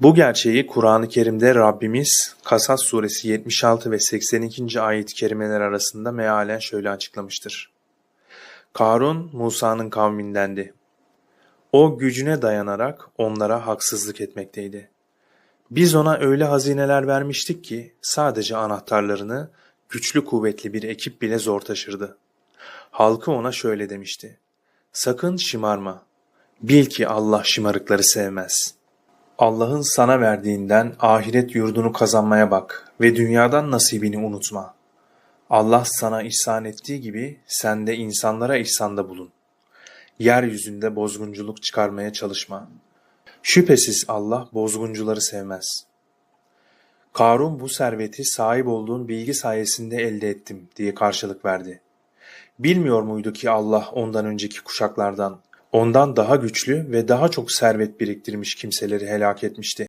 Bu gerçeği Kur'an-ı Kerim'de Rabbimiz Kasas suresi 76 ve 82. ayet-i kerimeler arasında mealen şöyle açıklamıştır. Karun Musa'nın kavmindendi. O gücüne dayanarak onlara haksızlık etmekteydi. Biz ona öyle hazineler vermiştik ki sadece anahtarlarını güçlü kuvvetli bir ekip bile zor taşırdı. Halkı ona şöyle demişti. Sakın şımarma. Bil ki Allah şımarıkları sevmez. Allah'ın sana verdiğinden ahiret yurdunu kazanmaya bak ve dünyadan nasibini unutma. Allah sana ihsan ettiği gibi sen de insanlara ihsanda bulun. Yeryüzünde bozgunculuk çıkarmaya çalışma. Şüphesiz Allah bozguncuları sevmez. Karun bu serveti sahip olduğun bilgi sayesinde elde ettim diye karşılık verdi. Bilmiyor muydu ki Allah ondan önceki kuşaklardan ondan daha güçlü ve daha çok servet biriktirmiş kimseleri helak etmişti.